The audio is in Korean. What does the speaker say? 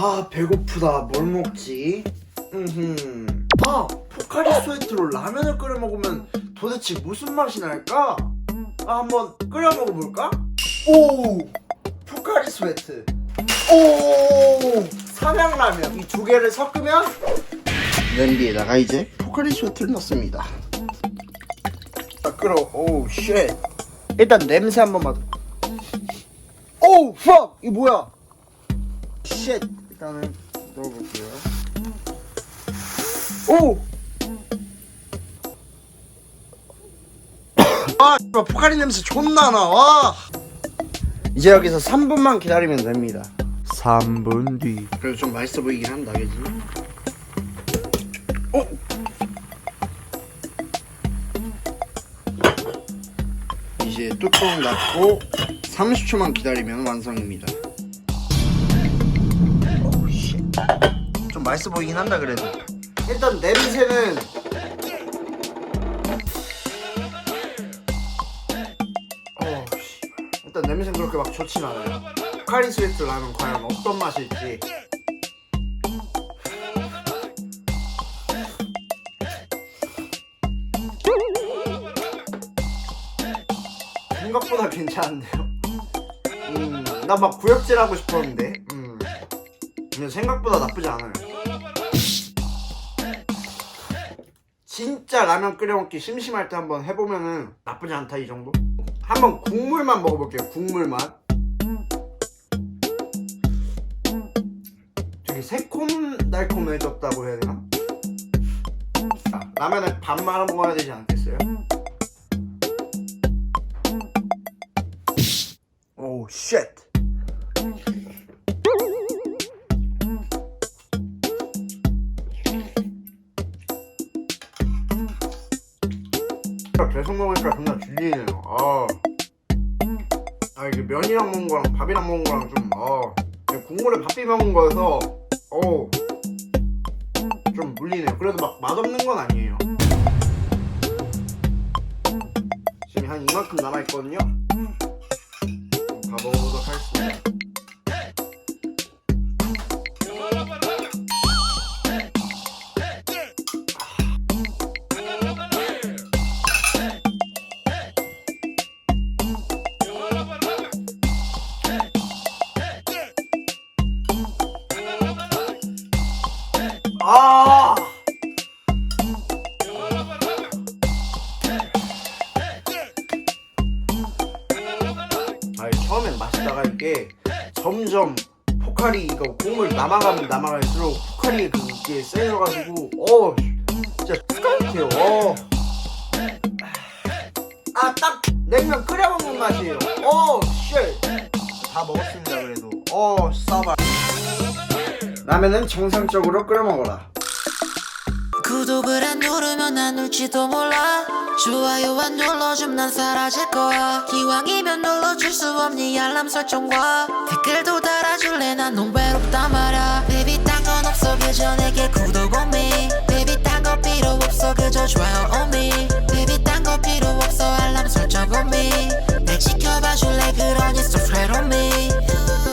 아 배고프다. 뭘 먹지? 음흠. 아 포카리 스웨트로 라면을 끓여 먹으면 도대체 무슨 맛이 날까? 아 한번 끓여 먹어볼까? 오! 포카리 스웨트. 오! 삼양라면. 이 두 개를 섞으면 냄비에다가 이제 포카리 스웨트를 넣습니다. 아 끓어. 오쉣. 일단 냄새 한번 맡아. 오우 팍 이거 뭐야? 쉣 일단은 넣어볼게요 오! 아 씨발, 포카리 냄새 존나 나 와 이제 여기서 3분만 기다리면 됩니다 3분 뒤 그래도 좀 맛있어 보이긴 한다 그지? 오! 이제 뚜껑 닫고 30초만 기다리면 완성입니다 맛있어 보이긴 한다 그래도 일단 냄새는. 일단 냄새는 그렇게 막 좋진 않아요 포카리 스웨트 라면 과연 어떤 맛일지 생각보다 괜찮은데요 음, 나 막 구역질 하고 싶었는데 음. 근데 생각보다 나쁘지 않아요 진짜 라면 끓여 먹기 심심할 때 한번 해보면은 나쁘지 않다 이 정도 한번 국물만 먹어볼게요 국물만 되게 새콤달콤해졌다고 해야 되나? 자, 라면을 반 말아 먹어야 되지 않겠어요? 오 쉣. 계속 먹으니까 존나 질리네요. 아. 아 이게 면이랑 먹는 거랑 밥이랑 먹는 거랑 좀 아. 그냥 국물에 밥 비벼 먹은 거여서 어. 좀 물리네요. 그래도 막 맛없는 건 아니에요. 지금 한 이만큼 남아 있거든요. 가보도록 하겠습니다. 아! 아니 처음엔 맛있다가 이게 점점 포카리 이거 국물 남아가면 남아갈수록 포카리의 그게 세져가지고 어 진짜 스카이트요. 어. 아딱 냉면 끓여 먹는 맛이에요. 어쉣다 먹었습니다 그래도. 어 라면은 정상적으로 끓여 먹어라. 구독을 안 누르면 안 울지도 몰라. 좋아요 안 눌러주면 난 사라질 거야. 기왕이면 눌러줄 수 없니? 알람 설정과 댓글도 달아줄래? 난 너무 외롭단 말야. Baby 딴건 없어. 그저 내게 구독 on me Baby 딴거 필요 없어. 그저 좋아요 on me